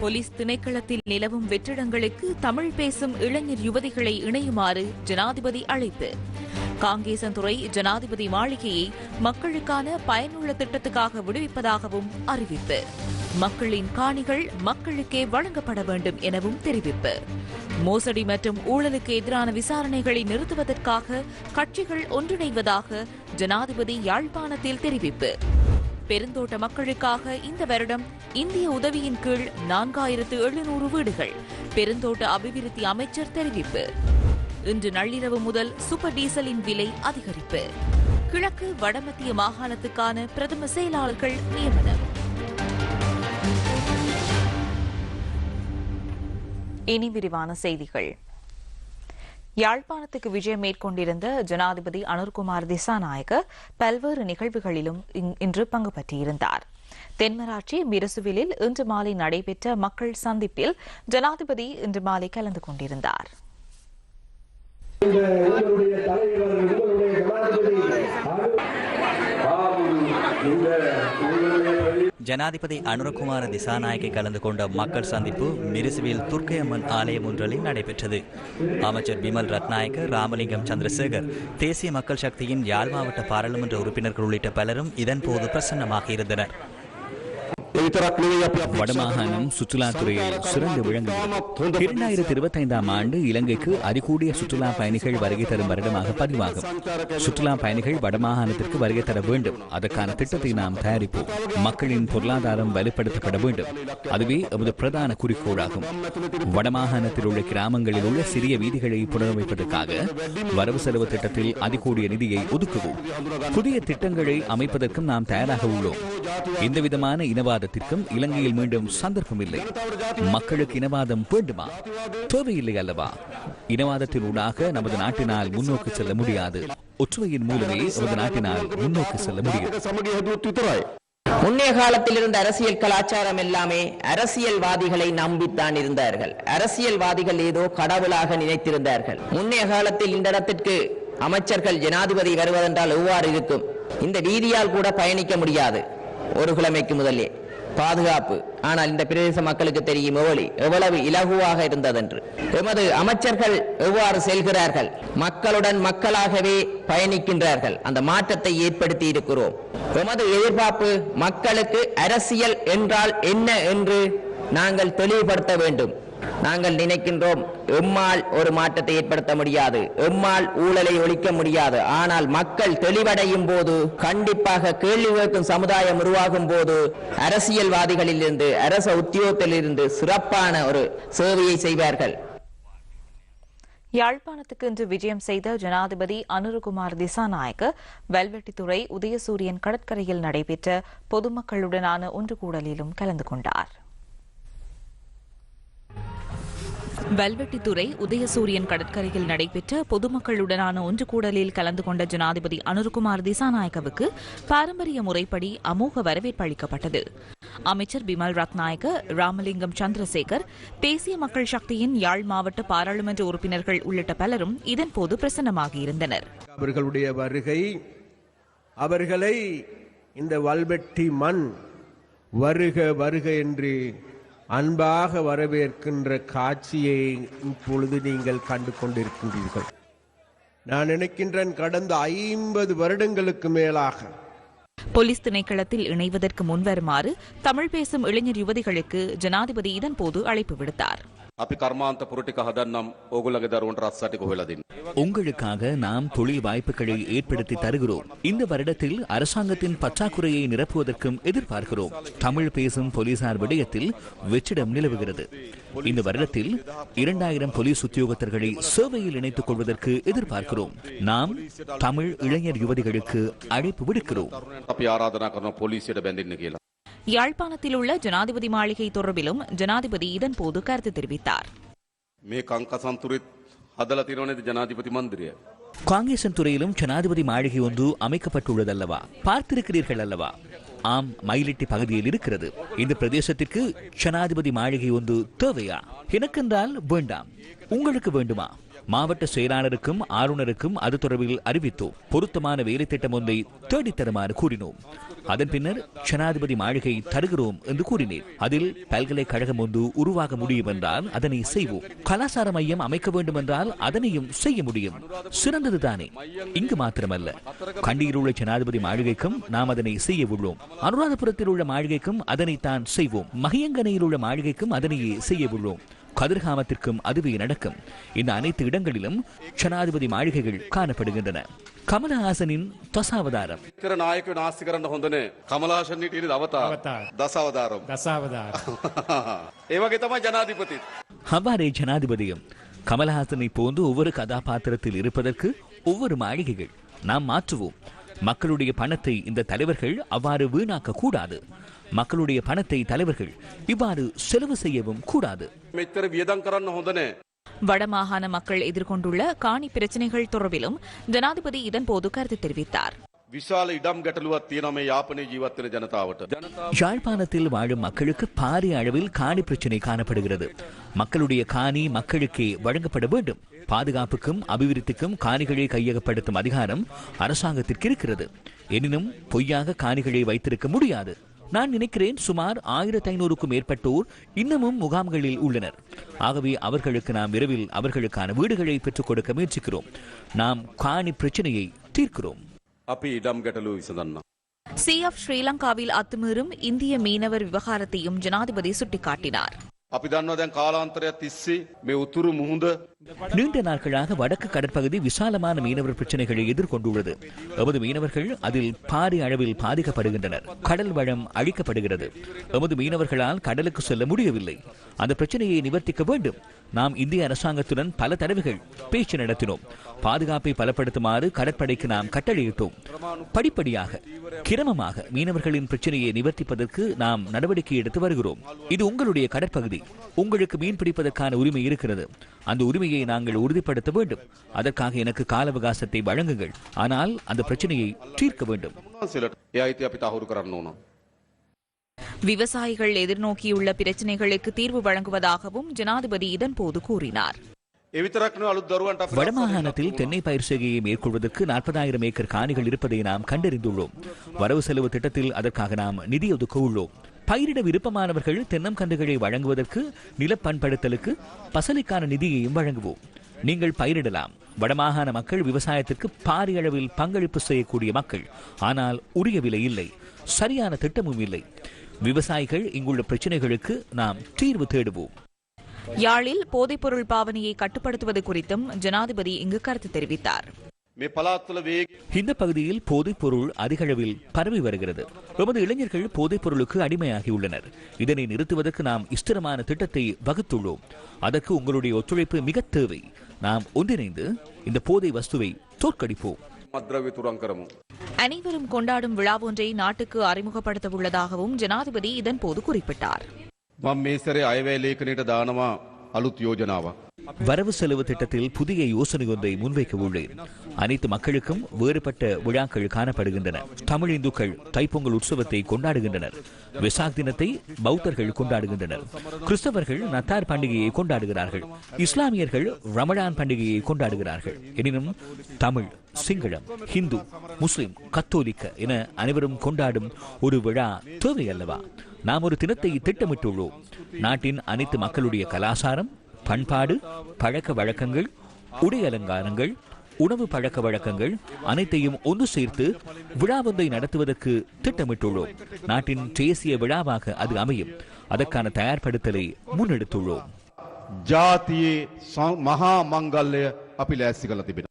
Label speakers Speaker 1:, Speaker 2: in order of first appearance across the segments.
Speaker 1: Police திணைக்களத்தில் நிலவும் வெற்றிடங்களுக்கு தமிழ் பேசும் இளைஞர் யுவதிகளை இணையுமாறு ஜனாதிபதி அழைப்பு. காங்கேசன்துறை ஜனாதிபதி மாளிகையை மக்களுக்கான பயனுள்ள திட்டத்துக்காக விடுவிப்பதாகவும் அறிவிப்பு. மக்களின் காணிகள் மக்களுக்கே வழங்கப்பட வேண்டும் எனவும் தெரிவிப்பு. மோசடி மற்றும் ஊழலுக்கு எதிரான விசாரணைகளை நிறுத்துவதற்காக கட்சிகள் ஒன்றிணைவதாக ஜனாதிபதி யாழ்ப்பாணத்தில் தெரிவிப்பு. பெருந்தோட்ட மக்களுக்காக இந்த வருடம் இந்திய உதவியின் கீழ் நான்காயிரத்து எழுநூறு வீடுகள். பெருந்தோட்ட அபிவிருத்தி அமைச்சர் தெரிவிப்பு. இன்று நள்ளிரவு முதல் சூப்பர் டீசலின் விலை அதிகரிப்பு. கிழக்கு வடமத்திய மாகாணத்துக்கான பிரதம செயலாளர்கள் நியமனம். இனி விரிவான செய்திகள். யாழ்ப்பாணத்துக்கு விஜயம் மேற்கொண்டிருந்த ஜனாதிபதி அனுர்குமார் திசாநாயக்க பல்வேறு நிகழ்வுகளிலும் இன்- இன்று பங்கு பற்றியிருந்தார். தென்மராட்சி மிரசுவிலில் இன்று மாலை நடைபெற்ற மக்கள் சந்திப்பில் ஜனாதிபதி இன்று மாலை கலந்து கொண்டிருந்தார்.
Speaker 2: இந்த ஜனாதிபதி
Speaker 3: அனுரகுமார திசாநாயகை கலந்து கொண்ட மக்கள் சந்திப்பு மிரிசுவில் துர்க்கையம்மன் ஆலயம் ஒன்றலில் நடைபெற்றது. அமைச்சர் பிமல் ரத்நாயக்க ராமலிங்கம் சந்திரசேகர் தேசிய மக்கள் சக்தியின் யாழ் மாவட்ட பாராளுமன்ற உறுப்பினர்கள் உள்ளிட்ட பலரும் இதன்போது பிரசன்னமாக இருந்தனர்.
Speaker 4: வடமாகாணம் சுற்றுலாத்துறையில் சிறந்து விளங்குகிறது. இரண்டாயிரத்தி இருபத்தைந்தாம் ஆண்டு இலங்கைக்கு அதிகூடிய சுற்றுலா பயணிகள் வருகை தரும் வருடமாக பதிவாகும். சுற்றுலா பயணிகள் வடமாகாணத்திற்கு வருகை தர வேண்டும். அதற்கான திட்டத்தை நாம் தயாரிப்போம். மக்களின் பொருளாதாரம் வலுப்படுத்தப்பட வேண்டும். அதுவே எமது பிரதான குறிக்கோளாகும். வடமாகாணத்தில் உள்ள கிராமங்களில் உள்ள சிறிய வீதிகளை புனரமைப்பதற்காக வரவு செலவு திட்டத்தில் அதிகூடிய நிதியை ஒதுக்குவோம். புதிய திட்டங்களை அமைப்பதற்கும் நாம் தயாராக உள்ளோம். இந்த விதமான இனவாத இனவாதத்திற்கும் இலங்கையில் மீண்டும் சந்தர்ப்பம் இல்லை மக்களுக்கு இனவாதம் வேண்டுமா? தேவையில்லை அல்லவா? இனவாதத்தின் ஊடாக நமது நாட்டினால் முன்னோக்கி செல்ல முடியாது. ஒற்றுமையின் மூலமே நமது நாட்டினால் முன்னோக்கி செல்ல முடியும்.
Speaker 5: முன்னைய காலத்தில் இருந்த அரசியல் கலாச்சாரம் எல்லாமே அரசியல்வாதிகளை நம்பித்தான் இருந்தார்கள். அரசியல்வாதிகள் ஏதோ கடவுளாக நினைத்திருந்தார்கள். முன்னைய காலத்தில் இந்த இடத்திற்கு அமைச்சர்கள் ஜனாதிபதி வருவதென்றால் எவ்வாறு இருக்கும்? இந்த வீதியால் கூட பயணிக்க முடியாது. ஒரு கிழமைக்கு முதலே. பாதுகாப்பு. ஆனால் இந்த பிரதேச மக்களுக்கு தெரியும் எவ்வளி எவ்வளவு இலகுவாக இருந்ததென்று. எமது அமைச்சர்கள் எவ்வாறு செல்கிறார்கள்? மக்களுடன் மக்களாகவே பயணிக்கின்றார்கள். அந்த மாற்றத்தை ஏற்படுத்தி இருக்கிறோம். எமது எதிர்பார்ப்பு மக்களுக்கு அரசியல் என்றால் என்ன என்று நாங்கள் தெளிவுபடுத்த வேண்டும். நாங்கள் நினைக்கின்றோம் எம்மால் ஒரு மாற்றத்தை ஏற்படுத்த முடியாது எம்மால் ஊழலை ஒழிக்க முடியாது. ஆனால் மக்கள் தெளிவடையும் போது கண்டிப்பாக கேள்வி கேட்கும் சமுதாயம் உருவாகும் போது அரசியல்வாதிகளிலிருந்து அரச உத்தியோகத்திலிருந்து சிறப்பான ஒரு சேவையை செய்வார்கள்.
Speaker 1: யாழ்ப்பாணத்துக்கு இன்று விஜயம் செய்த ஜனாதிபதி அனுருகுமார் திசாநாயக்க வல்வெட்டித்துறை உதயசூரியன் கடற்கரையில் நடைபெற்ற பொதுமக்களுடனான ஒன்று கூடலிலும் கலந்து கொண்டார். வல்வெட்டித்துறை உதயசூரியன் கடற்கரையில் நடைபெற்ற பொதுமக்களுடனான ஒன்று கூடலில் கலந்து கொண்ட ஜனாதிபதி அனுர்குமார் திசாநாயக்கவுக்கு பாரம்பரிய முறைப்படி அமோக வரவேற்பு அளிக்கப்பட்டது. அமைச்சர் பிமல் ரத்நாயக்க ராமலிங்கம் சந்திரசேகர் தேசிய மக்கள் சக்தியின் யாழ் மாவட்ட பாராளுமன்ற உறுப்பினர்கள் உள்ளிட்ட பலரும் இதன்போது பிரசன்னமாகியிருந்தனர்.
Speaker 6: அவர்களுடைய வருகை அவர்களை இந்த வல்வெட்டி மண் வருக வருக என்று அன்பாக வரவேற்கின்ற காட்சியை இப்பொழுது நீங்கள் கண்டு கொண்டிருக்கின்றீர்கள் நான் நினைக்கின்றேன் கடந்த ஐம்பது வருடங்களுக்கு மேலாக
Speaker 1: போலீஸ் திணைக்களத்தில் இணைவதற்கு முன்வருமாறு தமிழ் பேசும் இளைஞர் யுவதிகளுக்கு ஜனாதிபதி இதன்போது அழைப்பு விடுத்தார்
Speaker 7: අපි කර්මාන්ත පුරටික හදන්නම් ඕගොල්ලගේ දරුවන්ට රස්සටික හොයලා දෙන්න.
Speaker 4: உங்களுக்காக நாம் தொழில் வாய்ப்புகளை ஏற்படுத்தி தருகிறோம். இந்த வருடத்தில் அரசாங்கத்தின் பற்றாக்குறையை நிரப்புவதற்கும் எதிர்பார்க்கிறோம். தமிழ் பேசும் போலீசார் விடயத்தில் வெற்றிடம் நிலவுகிறது. இந்த வருடத்தில் இரண்டாயிரம் போலீஸ் உத்தியோகத்தர்களை சேவையில் இணைத்துக் கொள்வதற்கு எதிர்பார்க்கிறோம். நாம் தமிழ் இளைஞர் யுவதிகளுக்கு அழைப்பு விடுக்கிறோம்.
Speaker 1: யாழ்ப்பாணத்தில் உள்ள ஜனாதிபதி மாளிகை தொடர்பிலும் ஜனாதிபதி இதன்போது கருத்து தெரிவித்தார்.
Speaker 7: மே கங்க හදලා තියෙනවනේද ජනාධිපති මන්දිරය.
Speaker 4: காங்கேசன் துறையிலும் ஜனாதிபதி மாளிகை ஒன்று அமைக்கப்பட்டுள்ளதல்லவா பார்த்திருக்கிறீர்கள் அல்லவா ஆம் மயிலிட்டி பகுதியில் இருக்கிறது இந்த பிரதேசத்திற்கு ஜனாதிபதி மாளிகை ஒன்று தேவையா எனக்கென்றால் வேண்டாம் உங்களுக்கு வேண்டுமா மாவட்ட செயலாளருக்கும் ஆளுநருக்கும் அது தொடர்பில் அறிவித்தோம். பொருத்தமான வேலை திட்டம் ஒன்றை தேடித் தருமாறு கூறினோம். அதன் பின்னர் ஜனாதிபதி மாளிகை தருகிறோம் என்று கூறினேன். அதில் பல்கலைக்கழகம் ஒன்று உருவாக முடியும் என்றால் அதனை செய்வோம். கலாசார மையம் அமைக்க வேண்டும் என்றால் அதனையும் செய்ய முடியும். சிறந்ததுதானே இங்கு மாத்திரமல்ல. கண்டியில் உள்ள ஜனாதிபதி மாளிகைக்கும் நாம் அதனை செய்ய உள்ளோம். அனுராதபுரத்தில் உள்ள மாளிகைக்கும் அதனைத்தான் செய்வோம். மகியங்கனையில் உள்ள மாளிகைக்கும் அதனையே செய்ய உள்ளோம். கதிர்காமத்திற்கும் அதுவே நடக்கும். இந்த அனைத்து இடங்களிலும் ஜனாதிபதி மாளிகைகள் காணப்படுகின்றன. கமலஹாசனின் தசாவதாரம்.
Speaker 7: ಇತರ ನಾಯಕನ ಆಸ್ತಿಕರನ್ನ ಹೊಂದನೆ ಕಮಲಹಾಸನ್ ನೀಡಿದ ಅವತಾರ
Speaker 8: ದಸಾವತಾರ
Speaker 7: ದಸಾವತಾರ ಇವಾಗ ತಮ್ಮ
Speaker 4: அவ்வாறே ஜனாதிபதியும் கமலஹாசனை போன்று ஒவ்வொரு கதாபாத்திரத்தில் இருப்பதற்கு ஒவ்வொரு மாளிகைகள் நாம் மாற்றுவோம். மக்களுடைய பணத்தை இந்த தலைவர்கள் அவ்வாறு வீணாக்க கூடாது மக்களுடைய பணத்தை தலைவர்கள் இவ்வாறு செலவு செய்யவும் கூடாது.
Speaker 1: வடமாகாண மக்கள் எதிர்கொண்டுள்ள காணி பிரச்சனைகள் தொடர்பிலும் ஜனாதிபதி இதன்போது கருத்து தெரிவித்தார்.
Speaker 7: விசால கட்டலுவா தீனமை யாப்பனை ஜீவத்தின ஜனதாவட்ட
Speaker 4: யாழ்ப்பாணத்தில் வாழும் மக்களுக்கு பாரிய அளவில் காணி பிரச்சனை காணப்படுகிறது. மக்களுடைய காணி மக்களுக்கே வழங்கப்பட வேண்டும். பாதுகாப்புக்கும் அபிவிருத்திக்கும் காணிகளை கையகப்படுத்தும் அதிகாரம் அரசாங்கத்திற்கு இருக்கிறது. எனினும் பொய்யாக காணிகளை வைத்திருக்க முடியாது. நான் நினைக்கிறேன் சுமார் ஆயிரத்தி ஐநூறுக்கும் மேற்பட்டோர் இன்னமும் முகாம்களில் உள்ளனர். ஆகவே அவர்களுக்கு நாம் விரைவில் அவர்களுக்கான வீடுகளை பெற்றுக் கொடுக்க முயற்சிக்கிறோம். நாம் காணி பிரச்சனையை தீர்க்கிறோம்.
Speaker 7: அப்படி
Speaker 1: சி ஆஃப் ஸ்ரீலங்காவில் அத்துமீறும் இந்திய மீனவர் விவகாரத்தையும் ஜனாதிபதி சுட்டிக்காட்டினார்.
Speaker 7: අපි දන්නවා දැන් කාලාන්තරයක් තිස්සේ මේ උතුරු මුහුද
Speaker 4: நீண்ட நாட்களாக வடக்கு கடற்பகுதி விசாலமான மீனவர் பிரச்சனைகளை எதிர்கொண்டுள்ளது எமது மீனவர்கள் அதில் பாரிய அளவில் பாதிக்கப்படுகின்றனர் கடல் வளம் அழிக்கப்படுகிறது எமது மீனவர்களால் கடலுக்கு செல்ல முடியவில்லை அந்த பிரச்சனையை நிவர்த்திக்க வேண்டும் நாம் இந்திய அரசாங்கத்துடன் பல தடவைகள் பேச்சு நடத்தினோம் பாதுகாப்பை பலப்படுத்துமாறு கடற்படைக்கு நாம் கட்டளையிட்டோம். படிப்படியாக கிரமமாக மீனவர்களின் பிரச்சனையை நிவர்த்திப்பதற்கு நாம் நடவடிக்கை எடுத்து வருகிறோம். இது உங்களுடைய கடற்பகுதி. உங்களுக்கு மீன் பிடிப்பதற்கான உரிமை இருக்கிறது. அந்த உரிமையை நாங்கள் உறுதிப்படுத்த வேண்டும். அதற்காக எனக்கு கால அவகாசத்தை வழங்குங்கள். ஆனால் அந்த பிரச்சனையை தீர்க்க வேண்டும்.
Speaker 1: விவசாயிகள் எதிர்நோக்கியுள்ள பிரச்சினைகளுக்கு தீர்வு வழங்குவதாகவும் ஜனாதிபதி இதன்போது கூறினார்.
Speaker 4: வடமாகாணத்தில் தென்னை பயிர் செய்கையை மேற்கொள்வதற்கு நாற்பதாயிரம் ஏக்கர் காணிகள் இருப்பதை நாம் கண்டறிந்துள்ளோம். வரவு செலவு திட்டத்தில் அதற்காக நாம் நிதி ஒதுக்க உள்ளோம். பயிரிட விருப்பமானவர்கள் தென்னம் கன்றுகளை வழங்குவதற்கு நிலப்பண்படுத்தலுக்கு பசலைக்கான நிதியையும் வழங்குவோம். நீங்கள் பயிரிடலாம். வடமாகாண மக்கள் விவசாயத்திற்கு பாரிய அளவில் பங்களிப்பு செய்யக்கூடிய மக்கள். ஆனால் உரிய விலை இல்லை. சரியான திட்டமும் இல்லை. விவசாயிகள் இங்குள்ள பிரச்சனைகளுக்கு நாம் தீர்வு தேடுவோம்.
Speaker 1: யாழில் போதைப்பொருள் பாவனையை கட்டுப்படுத்துவது குறித்தும் ஜனாதிபதி இங்கு கருத்து தெரிவித்தார்.
Speaker 4: இந்த பகுதியில் போதைப்பொருள் அதிக அளவில் பரவி வருகிறது. எமது இளைஞர்கள் போதைப்பொருளுக்கு அடிமையாகியுள்ளனர். இதனை நிறுத்துவதற்கு நாம் இஷ்டமான திட்டத்தை வகுத்துள்ளோம். அதற்கு உங்களுடைய ஒத்துழைப்பு மிக தேவை. நாம் ஒன்றிணைந்து இந்த போதை வஸ்துவை தோற்கடிப்போம்.
Speaker 1: அனைவரும் கொண்டாடும் விழா ஒன்றை நாட்டுக்கு அறிமுகப்படுத்த உள்ளதாகவும் ஜனாதிபதி இதன்போது குறிப்பிட்டார்.
Speaker 7: මං මේ සරේ අයවැය ලේඛනයට දානවා අලුත් යෝජනාවක්.
Speaker 4: வரவு செலவு திட்டத்தில் புதிய யோசனை ஒன்றை முன்வைக்க உள்ளேன் அனைத்து மக்களுக்கும் வேறுபட்ட விழாக்கள் காணப்படுகின்றன தமிழ் இந்துக்கள் தைப்பொங்கல் உற்சவத்தை கொண்டாடுகின்றனர் வெசாக் தினத்தை பௌத்தர்கள் கொண்டாடுகின்றனர் கிறிஸ்தவர்கள் நத்தார் பண்டிகையை கொண்டாடுகிறார்கள் இஸ்லாமியர்கள் ரமலான் பண்டிகையை கொண்டாடுகிறார்கள் எனினும் தமிழ் சிங்களம் ஹிந்து முஸ்லிம் கத்தோலிக்க என அனைவரும் கொண்டாடும் ஒரு விழா தேவை அல்லவா நாம் ஒரு தினத்தை திட்டமிட்டுள்ளோம். நாட்டின் அனைத்து மக்களுடைய கலாசாரம் பண்பாடு பழக்க வழக்கங்கள் உடை அலங்காரங்கள் உணவு பழக்க வழக்கங்கள் அனைத்தையும் ஒன்று சேர்த்து விழாவொன்றை நடத்துவதற்கு திட்டமிட்டுள்ளோம். நாட்டின் தேசிய விழாவாக அது அமையும். அதற்கான தயார்படுத்தலை முன்னெடுத்துள்ளோம்.
Speaker 8: ஜாத்தியே மகா மங்கல்ய அபிலேசிகள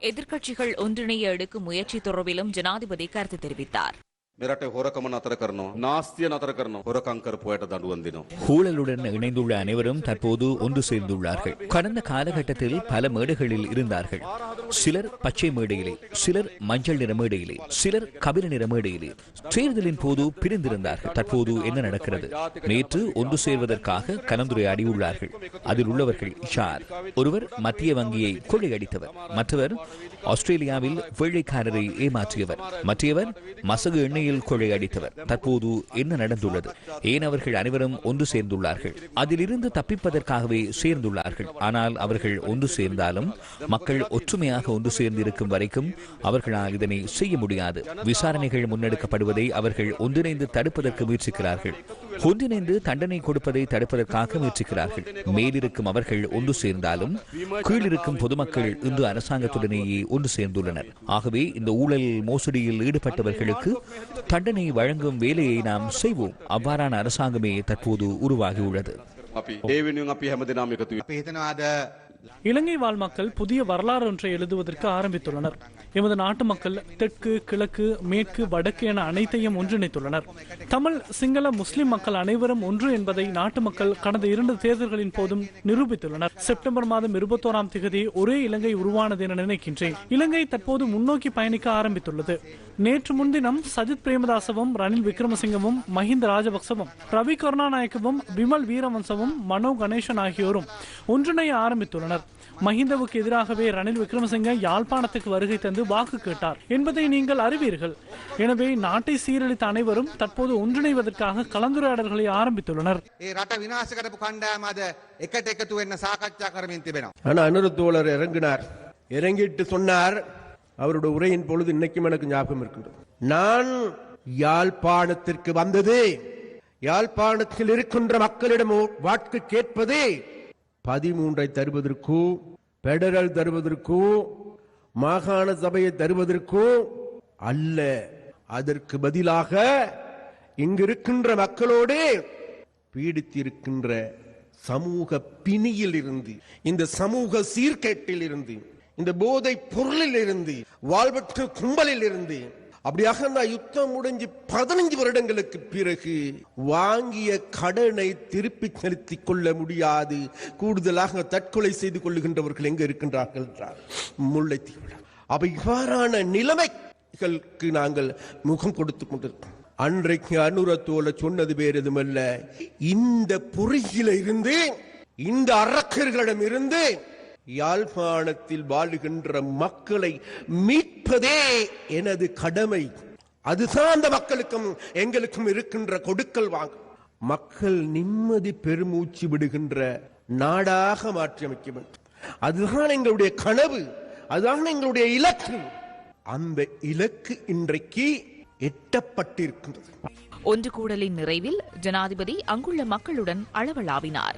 Speaker 1: எதிர்க்கட்சிகள் ஒன்றிணைய எடுக்கும் முயற்சி தொடர்பிலும் ஜனாதிபதி கருத்து தெரிவித்தார்.
Speaker 7: மிராட்டை உறக்கமன் அத்தர கரணும் நாஸ்தியன் அத்தர கரணும் உறக்காங்கர் போயிட்ட தண்டுவந்தினோம்
Speaker 4: ஊழலுடன் இணைந்துள்ள அனைவரும் தற்போது ஒன்று சேர்ந்துள்ளார்கள். கடந்த காலகட்டத்தில் பல மேடைகளில் இருந்தார்கள். சிலர் பச்சை மேடையிலே சிலர் மஞ்சள் நிற மேடையிலே சிலர் கபில நிற மேடையிலே தேர்தலின் போது பிரிந்திருந்தார்கள். தற்போது என்ன நடக்கிறது? நேற்று ஒன்று சேர்வதற்காக கலந்துரையாடி உள்ளார்கள். அதில் உள்ளவர்கள் யார்? ஒருவர் மத்திய வங்கியை கொள்ளையடித்தவர். மற்றவர் ஆஸ்திரேலியாவில் வெள்ளைக்காரரை ஏமாற்றியவர். மற்றவர் மசகு எண்ணெய் எண்ணெயில் கொள்ளையடித்தவர் தற்போது என்ன நடந்துள்ளது? ஏன் அவர்கள் அனைவரும் ஒன்று சேர்ந்துள்ளார்கள்? அதிலிருந்து தப்பிப்பதற்காகவே சேர்ந்துள்ளார்கள். ஆனால் அவர்கள் ஒன்று சேர்ந்தாலும் மக்கள் ஒற்றுமையாக ஒன்று சேர்ந்திருக்கும் வரைக்கும் அவர்களால் இதனை செய்ய முடியாது. விசாரணைகள் முன்னெடுக்கப்படுவதை அவர்கள் ஒன்றிணைந்து தடுப்பதற்கு முயற்சிக்கிறார்கள். ஒன்றிணைந்து தண்டனை கொடுப்பதை தடுப்பதற்காக முயற்சிக்கிறார்கள். மேலிருக்கும் அவர்கள் ஒன்று சேர்ந்தாலும் கீழிருக்கும் பொதுமக்கள் இந்து அரசாங்கத்துடனேயே ஒன்று சேர்ந்துள்ளனர். ஆகவே இந்த ஊழல் மோசடியில் ஈடுபட்டவர்களுக்கு தண்டனை வழங்கும் வேலையை நாம் செய்வோம். அவ்வாறான அரசாங்கமே தற்போது உருவாகியுள்ளது.
Speaker 9: இலங்கை வாழ் மக்கள் புதிய வரலாறு ஒன்றை எழுதுவதற்கு ஆரம்பித்துள்ளனர். எமது நாட்டு மக்கள் தெற்கு கிழக்கு மேற்கு வடக்கு என அனைத்தையும் ஒன்றிணைத்துள்ளனர். தமிழ் சிங்கள முஸ்லிம் மக்கள் அனைவரும் ஒன்று என்பதை நாட்டு மக்கள் கடந்த இரண்டு தேர்தல்களின் போதும் நிரூபித்துள்ளனர். செப்டம்பர் மாதம் இருபத்தோராம் தேதி ஒரே இலங்கை உருவானது என நினைக்கின்றேன். இலங்கை தற்போது முன்னோக்கி பயணிக்க ஆரம்பித்துள்ளது. நேற்று முன்தினம் சஜித் பிரேமதாசவும் ரணில் விக்ரமசிங்கவும் மஹிந்த ராஜபக்சவும் ரவி கருணாநாயக்கவும் விமல் வீரவன்சவும் மனோ கணேசன் ஆகியோரும் ஒன்றிணைய ஆரம்பித்துள்ளனர். மஹிந்தவுக்கு எதிராகவே ரணில் விக்ரமசிங்க யாழ்ப்பாணத்துக்கு வருகை தந்து வாக்கு கேட்டார் என்பதை நீங்கள் அறிவீர்கள். எனவே நாட்டை சீரழித்த அனைவரும் தற்போது ஒன்றிணைவதற்காக கலந்துரையாடல்களை ஆரம்பித்துள்ளனர்.
Speaker 6: அனுருத்தோழர் இறங்கினார். இறங்கிட்டு சொன்னார் அவருடைய உரையின் பொழுது இன்னைக்கும் எனக்கு ஞாபகம் இருக்கிறது நான் யாழ்ப்பாணத்திற்கு வந்ததே யாழ்ப்பாணத்தில் இருக்கின்ற மக்களிடமோ வாக்கு கேட்பதே பதிமூன்றை தருவதற்கோ பெடரல் தருவதற்கோ மாகாண சபையை தருவதற்கோ அல்ல. அதற்கு பதிலாக இங்கிருக்கின்ற மக்களோடு பீடித்திருக்கின்ற சமூக பிணியில் இருந்து இந்த சமூக சீர்கேட்டில் இருந்து இந்த போதை பொருளில் இருந்து வாழ்வற்ற கும்பலில் இருந்து அப்படியாக நான் யுத்தம் முடிஞ்சு பதினஞ்சு வருடங்களுக்கு பிறகு வாங்கிய கடனை திருப்பி செலுத்தி கொள்ள முடியாது. கூடுதலாக தற்கொலை செய்து கொள்ளுகின்றவர்கள் எங்க இருக்கின்றார்கள் என்றார் முல்லைத்தீவில் அப்ப இவ்வாறான நிலைமைகளுக்கு நாங்கள் முகம் கொடுத்து கொண்டிருக்கோம். அன்றைக்கு அனுரத்தோல சொன்னது வேறு எதுமல்ல இந்த பொறியில இருந்து இந்த அரக்கர்களிடம் இருந்து யாழ்ப்பாணத்தில் வாழுகின்ற மக்களை மீட்பதே எனது கடமை. அதுதான் அந்த மக்களுக்கும் எங்களுக்கும் இருக்கின்ற கொடுக்கல் வாங்க. மக்கள் நிம்மதி பெருமூச்சு விடுகின்ற நாடாக மாற்றியமைக்க வேண்டும். அதுதான் எங்களுடைய கனவு. அதுதான் எங்களுடைய இலக்கு. அந்த இலக்கு இன்றைக்கு எட்டப்பட்டிருக்கின்றது.
Speaker 1: ஒன்று கூடலின் நிறைவில் ஜனாதிபதி அங்குள்ள மக்களுடன் அளவலாவினார்.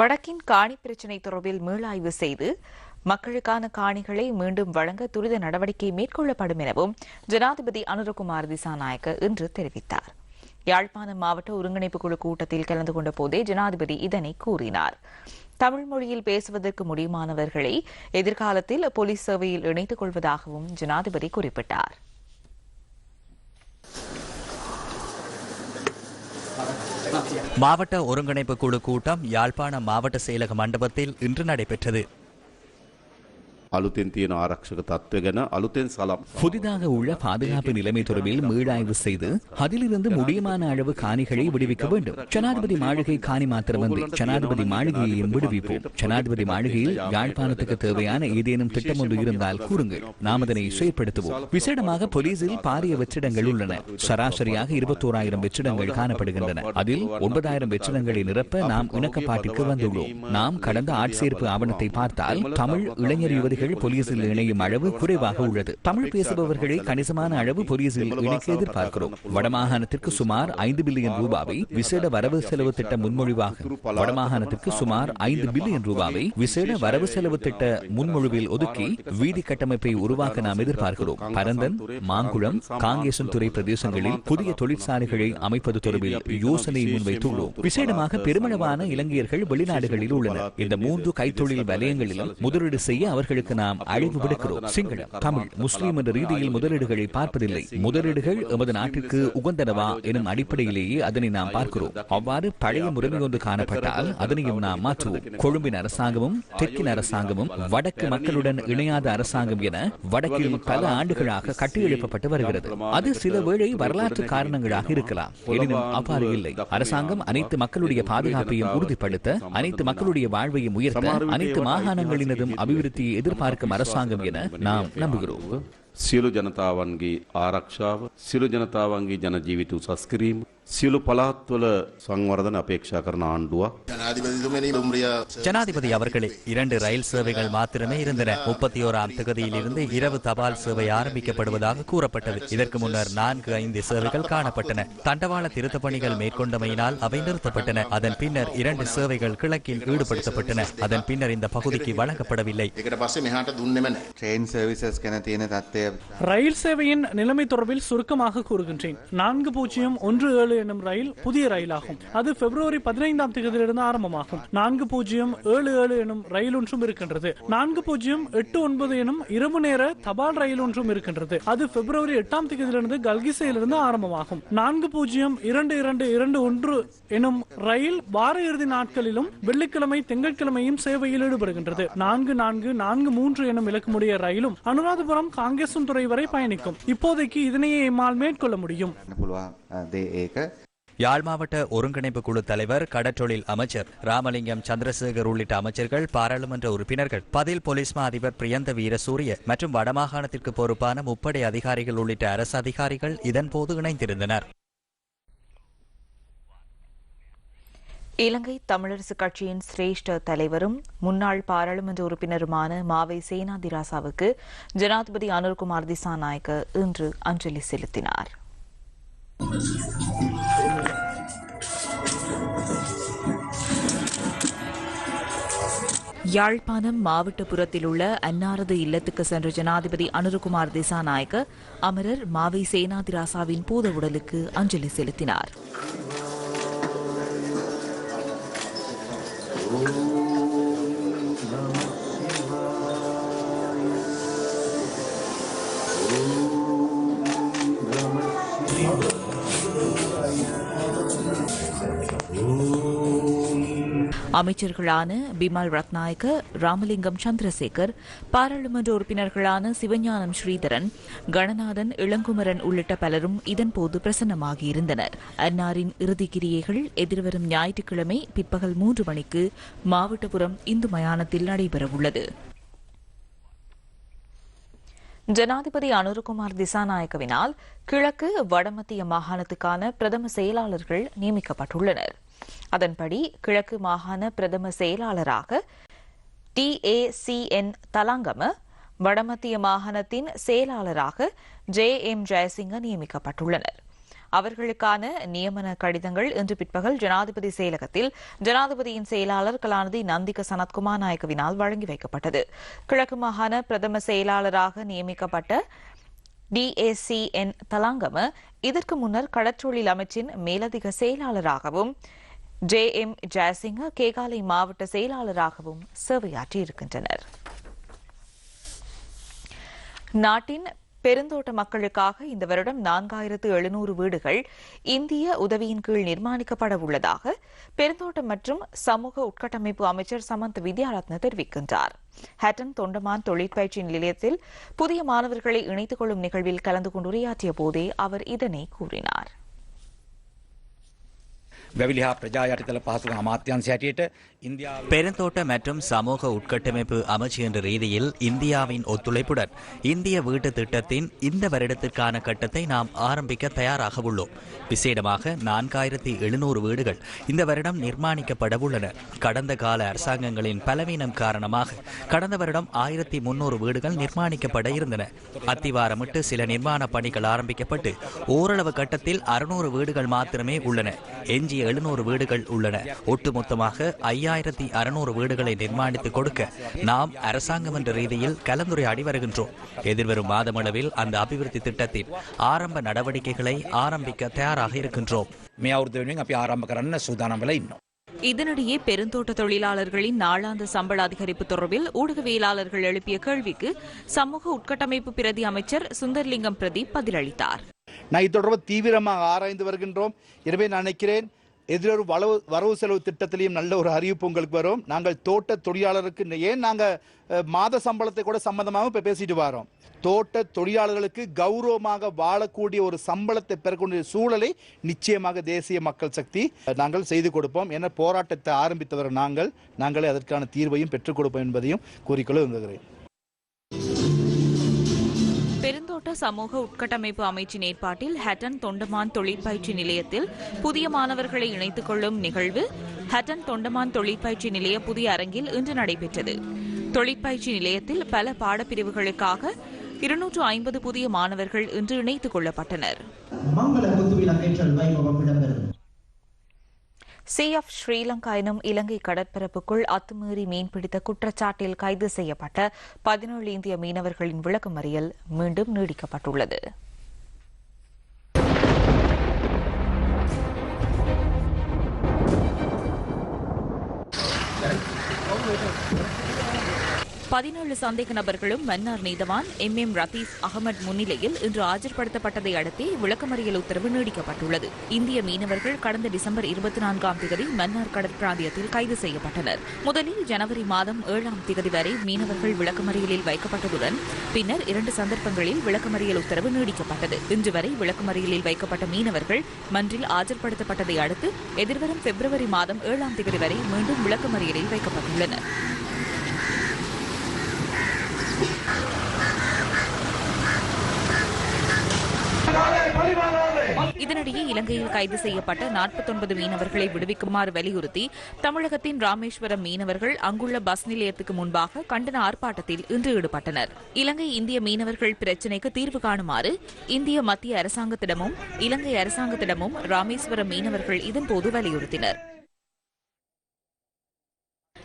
Speaker 1: வடக்கின் காணி பிரச்சினை தொடர்பில் மீளாய்வு செய்து மக்களுக்கான காணிகளை மீண்டும் வழங்க துரித நடவடிக்கை மேற்கொள்ளப்படும் எனவும் ஜனாதிபதி அனுரகுமார் திசாநாயக்க இன்று தெரிவித்தார். யாழ்ப்பாணம் மாவட்ட ஒருங்கிணைப்பு குழு கூட்டத்தில் கலந்து கொண்ட போதே ஜனாதிபதி இதனை கூறினார். தமிழ் மொழியில் பேசுவதற்கு முடியுமானவர்களை எதிர்காலத்தில் போலீஸ் சேவையில் இணைத்துக் கொள்வதாகவும் ஜனாதிபதி குறிப்பிட்டார்.
Speaker 3: மாவட்ட ஒருங்கிணைப்பு குழு கூட்டம் யாழ்ப்பாணம் மாவட்ட செயலக மண்டபத்தில் இன்று நடைபெற்றது.
Speaker 7: අලුතෙන් තියෙන ආරක්ෂක තත්ත්ව ගැන අලුතෙන් සලම්.
Speaker 4: புதிதாக உள்ள பாதுகாப்பு நிலைமை தொடர்பில் மீளாய்வு செய்து அதிலிருந்து முடியுமான அளவு காணிகளை விடுவிக்க வேண்டும் ஜனாதிபதி மாளிகை காணி மாத்திரமன்றி ஜனாதிபதி மாளிகையையும் விடுவிப்போம் ஜனாதிபதி மாளிகையில் யாழ்ப்பாணத்துக்கு தேவையான ஏதேனும் திட்டம் ஒன்று இருந்தால் கூறுங்கள் நாம் அதனை செயற்படுத்துவோம் விசேடமாக போலீசில் பாரிய வெற்றிடங்கள் உள்ளன சராசரியாக இருபத்தோராயிரம் வெற்றிடங்கள் காணப்படுகின்றன அதில் ஒன்பதாயிரம் வெற்றிடங்களை நிரப்ப நாம் இணக்கப்பாட்டிற்கு வந்துள்ளோம் நாம் கடந்த ஆட்சேர்ப்பு ஆவணத்தை பார்த்தால் தமிழ் இளைஞர் யுவதிகள் அதிகாரிகள் போலீசில் இணையும் அளவு குறைவாக உள்ளது. தமிழ் பேசுபவர்களை கணிசமான அளவு போலீசில் இணைக்க எதிர்பார்க்கிறோம். வடமாகாணத்திற்கு சுமார் ஐந்து பில்லியன் ரூபாவை விசேட வரவு செலவு திட்ட முன்மொழிவாக வடமாகாணத்திற்கு சுமார் ஐந்து பில்லியன் ரூபாவை விசேட வரவு செலவு திட்ட முன்மொழிவில் ஒதுக்கி வீதி கட்டமைப்பை உருவாக்க நாம் எதிர்பார்க்கிறோம். பரந்தன் மாங்குளம் காங்கேசன் துறை பிரதேசங்களில் புதிய தொழிற்சாலைகளை அமைப்பது தொடர்பில் யோசனை முன்வைத்துள்ளோம். விசேடமாக பெருமளவான இலங்கையர்கள் வெளிநாடுகளில் உள்ளனர். இந்த மூன்று கைத்தொழில் வலயங்களிலும் முதலீடு செய்ய அவர்களுக்கு நாம் அழைப்பு விடுக்கிறோம். சிங்களம் தமிழ் முஸ்லீம் என்ற ரீதியில் முதலீடுகளை பார்ப்பதில்லை. முதலீடுகள் எமது நாட்டிற்கு உகந்தனவா எனும் அடிப்படையிலேயே அதனை நாம் பார்க்கிறோம். அவ்வாறு பழைய முறைமை ஒன்று காணப்பட்டால் அதனையும் நாம் மாற்றுவோம். கொழும்பின் அரசாங்கமும் தெற்கின் அரசாங்கமும் வடக்கு மக்களுடன் இணையாத அரசாங்கம் என வடக்கில் பல ஆண்டுகளாக கட்டியெழுப்பப்பட்டு வருகிறது. அது சில வேளை வரலாற்று காரணங்களாக இருக்கலாம். எனினும் அவ்வாறு இல்லை அரசாங்கம் அனைத்து மக்களுடைய பாதுகாப்பையும் உறுதிப்படுத்த அனைத்து மக்களுடைய வாழ்வையும் உயர்த்த அனைத்து மாகாணங்களினதும் அபிவிருத்தியை ව්‍යාපාරික මරසාංගම ගැන නම් නඹුගුරු
Speaker 7: සියලු ජනතාවන්ගේ ආරක්ෂාව සියලු ජනතාවන්ගේ ජන ජීවිත උසස් කිරීම සියලු පළාත්වල සංවර්ධන අපේක්ෂා කරන ආණ්ඩුවක්
Speaker 3: ஜனாதிபதி அவர்களே இரண்டு ரயில் சேவைகள் மாத்திரமே இருந்தன முப்பத்தி ஓராம் தேதியிலிருந்து இரவு தபால் சேவை ஆரம்பிக்கப்படுவதாக கூறப்பட்டது இதற்கு முன்னர் நான்கு ஐந்து சேவைகள் காணப்பட்டன தண்டவாள திருத்தப் பணிகள் மேற்கொண்டமையினால் அவை நிறுத்தப்பட்டன அதன் பின்னர் இரண்டு சேவைகள் கிழக்கில் ஈடுபடுத்தப்பட்டன அதன் பின்னர் இந்த பகுதிக்கு வழங்கப்படவில்லை
Speaker 10: ට්‍රේන් සර්විසස් ගැන තියෙන තත්ත්වය
Speaker 9: ரயில் சேவையின் நிலைமை தொடர்பில் சுருக்கமாக கூறுகின்றேன் நான்கு பூஜ்ஜியம் ஒன்று ஏழு என்னும் ரயில் புதிய ரயிலாகும். அது பிப்ரவரி பதினைந்தாம் தேதியிலிருந்து ஆரம்பமாகும். நான்கு பூஜ்ஜியம் ஏழு ஏழு எனும் ரயில் ஒன்றும் இருக்கின்றது. நான்கு பூஜ்ஜியம் எட்டு ஒன்பது எனும் இரவு நேர தபால் ரயில் ஒன்றும் இருக்கின்றது. அது பிப்ரவரி எட்டாம் தேதியிலிருந்து கல்கிசையிலிருந்து ஆரம்பமாகும். நான்கு பூஜ்ஜியம் இரண்டு இரண்டு இரண்டு ஒன்று எனும் ரயில் வார இறுதி நாட்களிலும் வெள்ளிக்கிழமை திங்கட்கிழமையும் சேவையில் ஈடுபடுகின்றது. நான்கு நான்கு நான்கு மூன்று எனும் இலக்கமுடைய ரயிலும் அனுராதபுரம் காங்கேசன் துறை வரை பயணிக்கும். இப்போதைக்கு இதனையே எம்மால் மேற்கொள்ள முடியும்.
Speaker 3: யாழ் மாவட்ட ஒருங்கிணைப்பு குழு தலைவர் கடற்றொழில் அமைச்சர் ராமலிங்கம் சந்திரசேகர் உள்ளிட்ட அமைச்சர்கள் பாராளுமன்ற உறுப்பினர்கள் பதில் போலீஸ் மா அதிபர் பிரியந்த வீரசூரிய மற்றும் வடமாகாணத்திற்கு பொறுப்பான முப்படை அதிகாரிகள் உள்ளிட்ட அரசு அதிகாரிகள் இதன்போது இணைந்திருந்தனர்.
Speaker 1: இலங்கை தமிழரசு கட்சியின் சிரேஷ்ட தலைவரும் முன்னாள் பாராளுமன்ற உறுப்பினருமான மாவை சேனாதிராசாவுக்கு ஜனாதிபதி அனுர்குமார் திசாநாயக்க இன்று அஞ்சலி செலுத்தினார். யாழ்ப்பாணம் மாவட்டபுரத்தில் உள்ள அன்னாரது இல்லத்துக்கு சென்ற ஜனாதிபதி அனுருகுமார் திசாநாயக்க அமரர் மாவை சேனாதிராசாவின் பூத உடலுக்கு அஞ்சலி செலுத்தினார். அமைச்சர்களான பிமல் ரத்நாயக்க ராமலிங்கம் சந்திரசேகர் பாராளுமன்ற உறுப்பினர்களான சிவஞானம் ஸ்ரீதரன் கணநாதன் இளங்குமரன் உள்ளிட்ட பலரும் இதன்போது பிரசன்னமாகியிருந்தனர் அன்னாரின் இறுதிக்கிரியைகள் எதிர்வரும் ஞாயிற்றுக்கிழமை பிற்பகல் மூன்று மணிக்கு மாவட்டபுரம் இந்து மயானத்தில் நடைபெறவுள்ளது. ஜனாதிபதி அனுருகுமார் திசாநாயக்கவினால் கிழக்கு வடமத்திய மாகாணத்துக்கான பிரதம செயலாளர்கள் நியமிக்கப்பட்டுள்ளனர். அதன்படி கிழக்கு மாகாண பிரதம செயலாளராக டி ஏ சி என் தலாங்கம வடமத்திய மாகாணத்தின் செயலாளராக ஜே எம் ஜெயசிங்க நியமிக்கப்பட்டுள்ளனர். அவர்களுக்கான நியமன கடிதங்கள் இன்று பிற்பகல் ஜனாதிபதி செயலகத்தில் ஜனாதிபதியின் செயலாளர் கலாநிதி நந்திக சனத்குமார் நாயக்கவினால் வழங்கி வைக்கப்பட்டது. கிழக்கு மாகாண பிரதம செயலாளராக நியமிக்கப்பட்ட டிஏசி என் தலாங்கம இதற்கு முன்னர் கடற்றொழில் அமைச்சின் மேலதிக செயலாளராகவும் ஜே எம் ஜெயசிங்க கேகாலை மாவட்ட செயலாளராகவும் சேவையாற்றியிருக்கின்றனர். நாட்டின் பெருந்தோட்ட மக்களுக்காக இந்த வருடம் நான்காயிரத்து எழுநூறு வீடுகள் இந்திய உதவியின் கீழ் நிர்மாணிக்கப்பட உள்ளதாக பெருந்தோட்டம் மற்றும் சமூக உட்கட்டமைப்பு அமைச்சர் சமந்த் வித்யாரத்ன தெரிவிக்கின்றார். ஹட்டன் தொண்டமான் தொழிற்பயிற்சி நிலையத்தில் புதிய மாணவர்களை இணைத்துக் கொள்ளும் நிகழ்வில் கலந்து கொண்டு உரையாற்றிய போதே அவர் இதனை கூறினார்.
Speaker 11: වැවිලි හා ප්‍රජා යටිතල පහසුකම් අමාත්‍යංශය හැටියට ඉන්දියාව
Speaker 3: பெருந்தோட்ட மற்றும் சமூக உட்கட்டமைப்பு அமைச்சு என்ற ரீதியில் இந்தியாவின் ஒத்துழைப்புடன் இந்திய வீட்டு திட்டத்தின் இந்த வருடத்திற்கான கட்டத்தை நாம் ஆரம்பிக்க தயாராக உள்ளோம் விசேடமாக நான்காயிரத்தி எழுநூறு வீடுகள் இந்த வருடம் நிர்மாணிக்கப்பட உள்ளன கடந்த கால அரசாங்கங்களின் பலவீனம் காரணமாக கடந்த வருடம் ஆயிரத்தி முன்னூறு வீடுகள் நிர்மாணிக்கப்பட இருந்தன அத்திவாரமிட்டு சில நிர்மாண பணிகள் ஆரம்பிக்கப்பட்டு ஓரளவு கட்டத்தில் அறுநூறு வீடுகள் மாத்திரமே உள்ளன எஞ்சிய எழுநூறு வீடுகள் உள்ளன. ஒட்டுமொத்தமாக ஐயாயிரத்தி அறுநூறு வீடுகளை நிர்மாணித்துக் கொடுக்க நாம் அரசாங்கம் என்ற ரீதியில் கலந்துரையாடி வருகின்றோம். எதிர்வரும் மாதமளவில் அந்த அபிவிருத்தி திட்டத்தின் ஆரம்ப நடவடிக்கைகளை ஆரம்பிக்க தயாராக இருக்கின்றோம்.
Speaker 1: இதனிடையே பெருந்தோட்ட தொழிலாளர்களின் நாளாந்த சம்பள அதிகரிப்பு தொடர்பில் ஊடகவியலாளர்கள் எழுப்பிய கேள்விக்கு சமூக உட்கட்டமைப்பு பிரதி அமைச்சர் சுந்தர்லிங்கம் பிரதீப் பதிலளித்தார்.
Speaker 8: நான் இது தொடர்பாக தீவிரமாக ஆராய்ந்து வருகின்றோம். எனவே நான் நினைக்கிறேன் எதிரொரு வளவு வரவு செலவு திட்டத்திலையும் நல்ல ஒரு அறிவிப்பு உங்களுக்கு வரும். நாங்கள் தோட்ட தொழிலாளருக்கு ஏன் நாங்கள் மாத சம்பளத்தை கூட சம்பந்தமாக இப்போ பேசிட்டு வரோம். தோட்ட தொழிலாளர்களுக்கு கௌரவமாக வாழக்கூடிய ஒரு சம்பளத்தை பெறக்கூடிய சூழலை நிச்சயமாக தேசிய மக்கள் சக்தி நாங்கள் செய்து கொடுப்போம். என போராட்டத்தை ஆரம்பித்தவர் நாங்கள் நாங்களே அதற்கான தீர்வையும் பெற்றுக் கொடுப்போம் என்பதையும் கூறிக்கொள்ள விரும்புகிறேன்.
Speaker 1: சமூக உட்கட்டமைப்பு அமைச்சின் ஏற்பாட்டில் ஹட்டன் தொண்டமான் தொழிற்பயிற்சி நிலையத்தில் புதிய மாணவர்களை இணைத்துக் கொள்ளும் நிகழ்வு ஹட்டன் தொண்டமான் தொழிற்பயிற்சி நிலைய புதிய அரங்கில் இன்று நடைபெற்றது. தொழிற்பயிற்சி நிலையத்தில் பல பாடப்பிரிவுகளுக்காக இருநூற்று ஐம்பது புதிய மாணவர்கள் இன்று இணைத்துக் கொள்ளப்பட்டனர். சி ஆஃப் ஸ்ரீலங்கா எனும் இலங்கை கடற்பரப்புக்குள் அத்துமீறி மீன்பிடித்த குற்றச்சாட்டில் கைது செய்யப்பட்ட பதினேழு இந்திய மீனவர்களின் விளக்கமறியல் மீண்டும் நீடிக்கப்பட்டுள்ளது. பதினேழு சந்தேக நபர்களும் மன்னார் நீதவான் எம் எம் ரத்தீஸ் அகமது முன்னிலையில் இன்று ஆஜர்படுத்தப்பட்டதை அடுத்தே விளக்கமறியல் உத்தரவு நீடிக்கப்பட்டுள்ளது. இந்திய மீனவர்கள் கடந்த டிசம்பர் இருபத்தி நான்காம் திகதி மன்னார் கடற்பிராந்தியத்தில் கைது செய்யப்பட்டனர். முதலில் ஜனவரி மாதம் ஏழாம் திகதி வரை மீனவர்கள் விளக்கமறியலில் வைக்கப்பட்டதுடன் பின்னர் இரண்டு சந்தர்ப்பங்களில் விளக்கமறியல் உத்தரவு நீடிக்கப்பட்டது. இன்று வரை விளக்கமறியலில் வைக்கப்பட்ட மீனவர்கள் மன்றில் ஆஜர்படுத்தப்பட்டதை அடுத்து எதிர்வரும் பிப்ரவரி மாதம் ஏழாம் திகதி வரை மீண்டும் விளக்கமறியலில் வைக்கப்பட்டுள்ளனர். இதனிடையே இலங்கையில் கைது செய்யப்பட்ட நாற்பத்தொன்பது மீனவர்களை விடுவிக்குமாறு வலியுறுத்தி தமிழகத்தின் ராமேஸ்வரம் மீனவர்கள் அங்குள்ள பஸ் நிலையத்துக்கு முன்பாக கண்டன ஆர்ப்பாட்டத்தில் இன்று ஈடுபட்டனர். இலங்கை இந்திய மீனவர்கள் பிரச்சினைக்கு தீர்வு காணுமாறு இந்திய மத்திய அரசாங்கத்திடமும் இலங்கை அரசாங்கத்திடமும் ராமேஸ்வரம் மீனவர்கள் இதன்போது வலியுறுத்தினர்.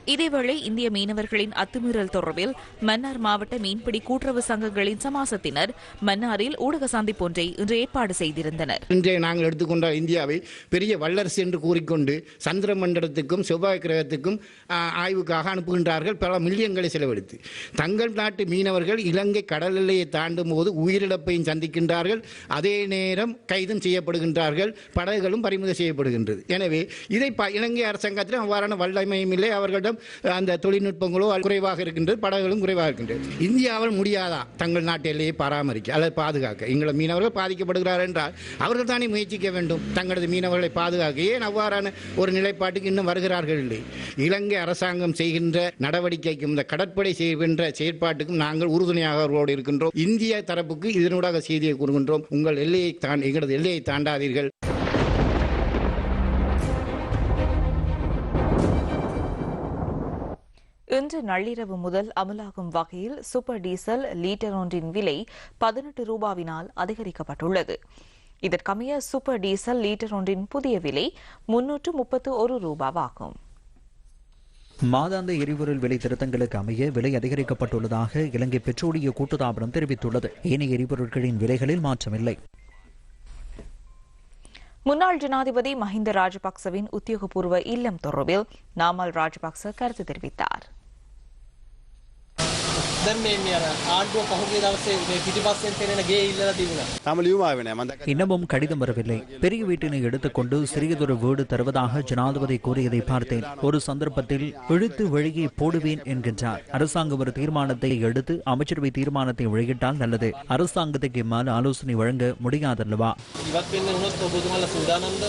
Speaker 1: இதேவேளை இந்திய மீனவர்களின் அத்துமீறல் தொடர்பில் மன்னார் மாவட்ட மீன்பிடி கூட்டுறவு சங்கங்களின் சமாசத்தினர் மன்னாரில் ஊடக சந்திப்பொன்றை இன்று ஏற்பாடு செய்திருந்தனர்.
Speaker 12: இன்றைய நாங்கள் எடுத்துக்கொண்ட இந்தியாவை பெரிய வல்லரசு என்று கூறிக்கொண்டு சந்திர மண்டலத்துக்கும் செவ்வாய் கிரகத்துக்கும் ஆய்வுக்காக அனுப்புகின்றார்கள். பல மில்லியன்களை செலவழித்து. தங்கள் நாட்டு மீனவர்கள் இலங்கை கடல் எல்லையை தாண்டும் போது உயிரிழப்பையும் சந்திக்கின்றார்கள். அதே நேரம் கைதும் செய்யப்படுகின்றார்கள். படகுகளும் பறிமுதல் செய்யப்படுகின்றது. எனவே இதை ப- இலங்கை அரசாங்கத்தில் அவ்வாறான வல்லமையும் இல்லை. அவர்களிடம் அந்த தொழில்நுட்பங்களோ குறைவாக இருக்கின்றது படகுகளும் குறைவாக இருக்கின்றது. இந்தியாவில் முடியாதா? தங்கள் நாட்டு எல்லையை பராமரிக்க அல்லது பாதுகாக்க. எங்களை மீனவர்கள் பாதிக்கப்படுகிறார் என்றால் அவர்கள் தானே முயற்சிக்க வேண்டும். தங்களது மீனவர்களை பாதுகாக்க. ஏன் அவ்வாறான ஒரு நிலைப்பாட்டுக்கு இன்னும் வருகிறார்கள் இல்லை? இலங்கை அரசாங்கம் செய்கின்ற நடவடிக்கைக்கும் இந்த கடற்படை செய்கின்ற செயற்பாட்டுக்கும் நாங்கள் உறுதுணையாக அவர்களோடு இருக்கின்றோம். இந்திய தரப்புக்கு இதனூடாக செய்தியை கூறுகின்றோம். உங்கள் எல்லையை தான் எங்களது எல்லையை தாண்டாதீர்கள்.
Speaker 1: இன்று நள்ளிரவு முதல் அமலாகும் வகையில் சூப்பர் டீசல் லீட்டர் ஒன்றின் விலை பதினெட்டு ரூபாவினால் அதிகரிக்கப்பட்டுள்ளது. இதற்கமைய சூப்பர் டீசல் லீட்டர் ஒன்றின் புதிய விலை முன்னூற்று முப்பத்து ஒரு ரூபாவாகும்.
Speaker 13: மாதாந்த எரிபொருள் விலை திருத்தங்களுக்கு அமைய விலை அதிகரிக்கப்பட்டுள்ளதாக இலங்கை பெட்ரோலிய கூட்டுத்தாபனம் தெரிவித்துள்ளது. ஏனைய எரிபொருட்களின் விலைகளில் மாற்றமில்லை.
Speaker 1: முன்னாள் ஜனாதிபதி மஹிந்த ராஜபக்சவின் உத்தியோகபூர்வ இல்லம் தொடர்பில் நாமல் ராஜபக்ச கருத்து தெரிவித்தார்.
Speaker 14: දැන් මේ මේ අර ආණ්ඩුව පහුගිය දවසේ මේ පිටිපස්සෙන් පෙනෙන ගේ ඉල්ලලා තිබුණා.
Speaker 8: තාම ලියුමාවේ නෑ මම දැක්කා.
Speaker 13: இன்னமும் கடிதம் வரவில்லை பெரிய வீட்டினை எடுத்துக்கொண்டு சிறியதொரு வீடு தருவதாக ஜனாதிபதி கூறியதை பார்த்தேன் ஒரு சந்தர்ப்பத்தில் இழுத்து வெளியே போடுவேன் என்கின்றார் அரசாங்கம் ஒரு தீர்மானத்தை எடுத்து அமைச்சரவை தீர்மானத்தை வெளியிட்டால் நல்லது அரசாங்கத்துக்கு மேல் ஆலோசனை வழங்க முடியாதல்லவா
Speaker 14: ඉවත් වෙන්න වුණොත් ඔබතුමාලා සූදානම්ද?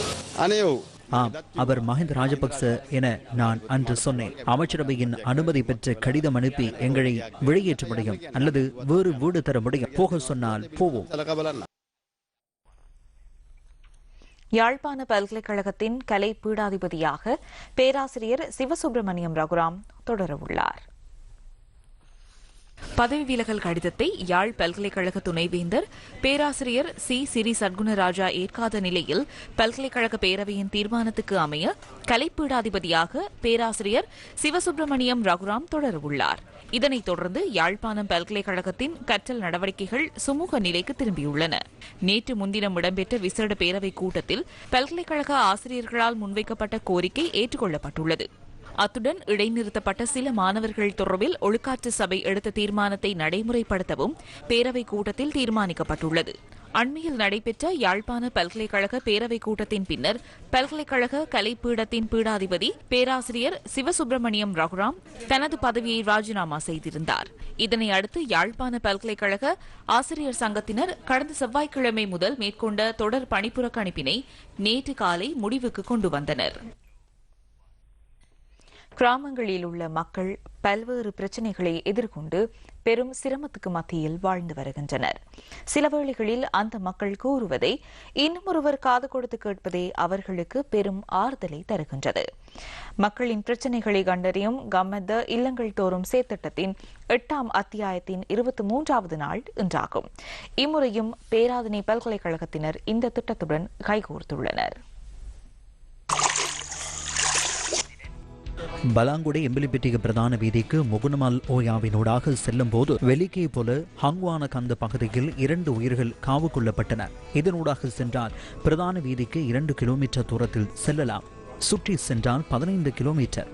Speaker 8: අනේ ඔව්
Speaker 13: ஆம் அவர் மஹிந்த ராஜபக்ச என நான் அன்று சொன்னேன். அமைச்சரவையின் அனுமதி பெற்ற கடிதம் அனுப்பி எங்களை வெளியேற்ற முடியும் அல்லது வேறு வீடு தர முடியும் போக சொன்னால் போவோம்.
Speaker 1: யாழ்ப்பாண பல்கலைக்கழகத்தின் கலை பீடாதிபதியாக பேராசிரியர் சிவசுப்பிரமணியம் ரகுராம் தொடரவுள்ளார். பதவி விலகல் கடிதத்தை யாழ் பல்கலைக்கழக துணைவேந்தர் பேராசிரியர் சி. சிறி சத்குணராஜா ஏற்காத நிலையில் பல்கலைக்கழக பேரவையின் தீர்மானத்துக்கு அமைய கலைப்பீடாதிபதியாக பேராசிரியர் சிவசுப்பிரமணியம் ரகுராம் தொடரவுள்ளார். இதனைத் தொடர்ந்து யாழ்ப்பாணம் பல்கலைக்கழகத்தின் கற்றல் நடவடிக்கைகள் சுமூக நிலைக்கு திரும்பியுள்ளன. நேற்று முன்தினம் இடம்பெற்ற விசேட பேரவைக் கூட்டத்தில் பல்கலைக்கழக ஆசிரியர்களால் முன்வைக்கப்பட்ட கோரிக்கை ஏற்றுக்கொள்ளப்பட்டுள்ளது. அத்துடன் இடைநிறுத்தப்பட்ட சில மாணவர்கள் தொடர்பில் ஒழுக்காற்று சபை எடுத்த தீர்மானத்தை நடைமுறைப்படுத்தவும் பேரவைக் கூட்டத்தில் தீர்மானிக்கப்பட்டுள்ளது. அண்மையில் நடைபெற்ற யாழ்ப்பாண பல்கலைக்கழக பேரவைக் கூட்டத்தின் பின்னர் பல்கலைக்கழக கலைப்பீடத்தின் பீடாதிபதி பேராசிரியர் சிவசுப்பிரமணியம் ரகுராம் தனது பதவியை ராஜினாமா செய்திருந்தார். இதனை அடுத்து யாழ்ப்பாண பல்கலைக்கழக ஆசிரியர் சங்கத்தினர் கடந்த செவ்வாய்க்கிழமை முதல் மேற்கொண்ட தொடர் பணிப்புறக்கணிப்பினை நேற்று காலை முடிவுக்கு கொண்டு வந்தனர். கிராமங்களில் உள்ள மக்கள் பல்வேறு பிரச்சனைகளை எதிர்கொண்டு பெரும் சிரமத்துக்கு மத்தியில் வாழ்ந்து வருகின்றனர். சில வேளைகளில் அந்த மக்கள் கூறுவதை இன்னும் ஒருவர் காது கொடுத்து கேட்பதே அவர்களுக்கு பெரும் ஆறுதலை தருகின்றது. மக்களின் பிரச்சனைகளை கண்டறியும் கம்மத இல்லங்கள் தோறும் சேத்திட்டத்தின் எட்டாம் அத்தியாயத்தின் இருபத்தி மூன்றாவது நாள் இன்றாகும். இம்முறையும் பேராதனை பல்கலைக்கழகத்தினர் இந்த திட்டத்துடன் கைகோர்த்துள்ளனர்.
Speaker 13: பலாங்குடை எம்பிலிப்பிட்டிக பிரதான வீதிக்கு முகுணமல் ஓயாவினூடாக செல்லும் போது வெலிக்கை போல ஹங்வான கந்த பகுதியில் இரண்டு உயிர்கள் காவு கொள்ளப்பட்டன இதனூடாக சென்றால் பிரதான வீதிக்கு இரண்டு கிலோமீட்டர் தூரத்தில் செல்லலாம். சுற்றி சென்றால் பதினைந்து கிலோமீட்டர்.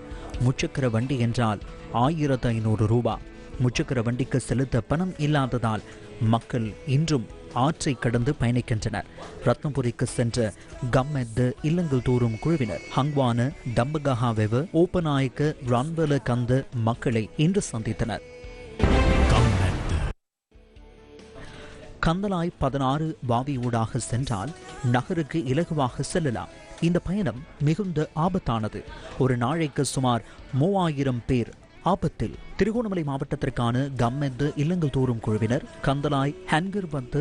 Speaker 13: முச்சக்கர வண்டி என்றால் ஆயிரத்து ஐநூறு ரூபா. முச்சக்கர வண்டிக்கு செலுத்த பணம் இல்லாததால் மக்கள் இன்றும் ஆற்றை கடந்து பயணிக்கின்றனர். ரத்னபுரிக்கு சென்ற கம்மெத் இல்லங்கள் தோறும் குழுவினர் ஹங்வான டம்பகஹாவெவ ஓப்பநாயக்க ரன்வல கந்த மக்களை இன்று சந்தித்தனர். கந்தலாய் பதினாறு வாவியூடாக சென்றால் நகருக்கு இலகுவாக செல்லலாம். இந்த பயணம் மிகுந்த ஆபத்தானது. ஒரு நாளைக்கு சுமார் மூவாயிரம் பேர் ஆபத்தில் திருகோணமலை மாவட்டத்திற்கான கம்மெந்து இல்லங்கள் தோறும் குழுவினர் கந்தலாய் ஹன்கர் வந்து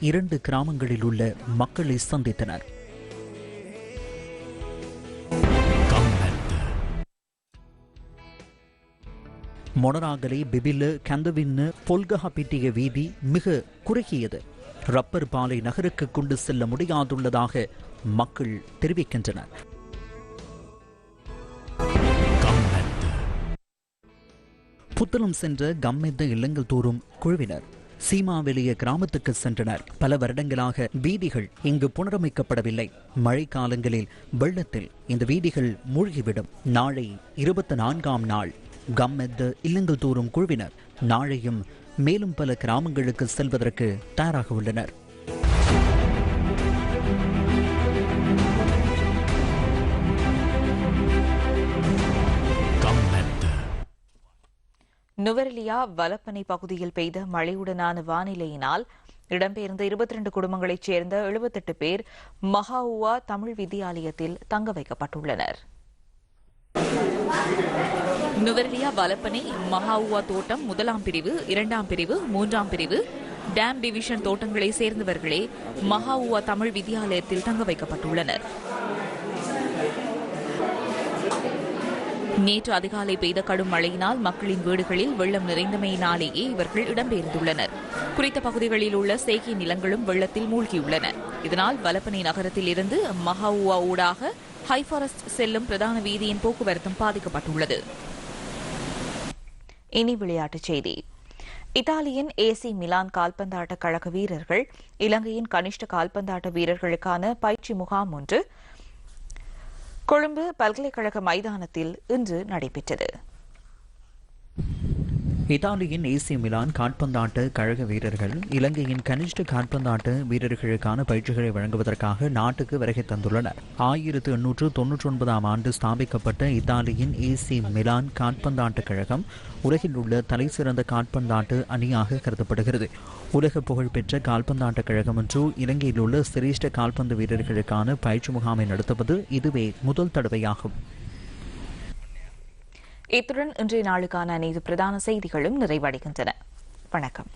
Speaker 13: இரண்டு கிராமங்களில் உள்ள மக்களை சந்தித்தனர். மொனராகலை பிபில கந்தவின்னு பொல்கஹா பிட்டிய வீதி மிக குறுகியது. ரப்பர் பாலை நகருக்கு கொண்டு செல்ல முடியாதுள்ளதாக மக்கள் தெரிவிக்கின்றனர். புத்தளம் சென்ற கம்மெத்த இல்லங்கள் தோறும் குழுவினர் சீமாவெளிய கிராமத்துக்கு சென்றனர். பல வருடங்களாக வீதிகள் இங்கு புனரமைக்கப்படவில்லை. மழை காலங்களில் வெள்ளத்தில் இந்த வீதிகள் மூழ்கிவிடும். நாளை இருபத்தி நான்காம் நாள் கம்மெத்த இல்லங்கள் தோறும் குழுவினர் நாளையும் மேலும் பல கிராமங்களுக்கு செல்வதற்கு தயாராக உள்ளனர்.
Speaker 1: நுவரெலியா வலப்பனை பகுதியில் பெய்த மழையுடனான வானிலையினால் இடம்பெயர்ந்த இருபத்தி ரெண்டு குடும்பங்களைச் சேர்ந்த எழுபத்தெட்டு பேர் மஹாவுவா தமிழ் வித்தியாலயத்தில் தங்க வைக்கப்பட்டுள்ளனர். நுவரெலியா வலப்பனை மஹாவுவா தோட்டம் முதலாம் பிரிவு இரண்டாம் பிரிவு மூன்றாம் பிரிவு டேம் டிவிஷன் தோட்டங்களை சேர்ந்தவர்களே மஹாவுவா தமிழ் வித்தியாலயத்தில் தங்க வைக்கப்பட்டுள்ளனர். நேற்று அதிகாலை பெய்த கடும் மழையினால் மக்களின் வீடுகளில் வெள்ளம் நிறைந்தமையினாலேயே இவர்கள் இடம்பெயர்ந்துள்ளனர். குறித்த பகுதிகளில் உள்ள செய்கை நிலங்களும் வெள்ளத்தில் மூழ்கியுள்ளன. இதனால் வலப்பனை நகரத்தில் இருந்து மஹாவுவா ஊடாக ஹைஃபாரஸ்ட் செல்லும் பிரதான வீதியின் போக்குவரத்தும் பாதிக்கப்பட்டுள்ளது. இனி விளையாட்டுச் செய்தி. இத்தாலியின் ஏசி மிலான் கால்பந்தாட்ட கழக வீரர்கள் இலங்கையின் கனிஷ்ட கால்பந்தாட்ட வீரர்களுக்கான பயிற்சி முகாம் ஒன்று கொழும்பு பல்கலைக்கழக மைதானத்தில் இன்று நடைபெற்றது.
Speaker 13: இத்தாலியின் ஏசி மிலான் காட்பந்தாட்டு கழக வீரர்கள் இலங்கையின் கனிஷ்ட கால்பந்தாட்ட வீரர்களுக்கான பயிற்சிகளை வழங்குவதற்காக நாட்டுக்கு வருகை தந்துள்ளனர். ஆயிரத்து எண்ணூற்று தொன்னூற்றி ஒன்பதாம் ஆண்டு ஸ்தாபிக்கப்பட்ட இத்தாலியின் ஏசி மிலான் கால்பந்தாட்ட கழகம் உலகில் உள்ள தலைசிறந்த காட்பந்தாட்டு அணியாக கருதப்படுகிறது. உலக புகழ்பெற்ற கால்பந்தாட்ட கழகம் ஒன்று இலங்கையில் உள்ள சிரேஷ்ட கால்பந்து வீரர்களுக்கான பயிற்சி முகாமை நடத்துவது இதுவே முதல் தடவையாகும்.
Speaker 1: இத்துடன் இன்றைய நாளுக்கான அனைத்து பிரதான செய்திகளும் நிறைவடைகின்றன. வணக்கம்.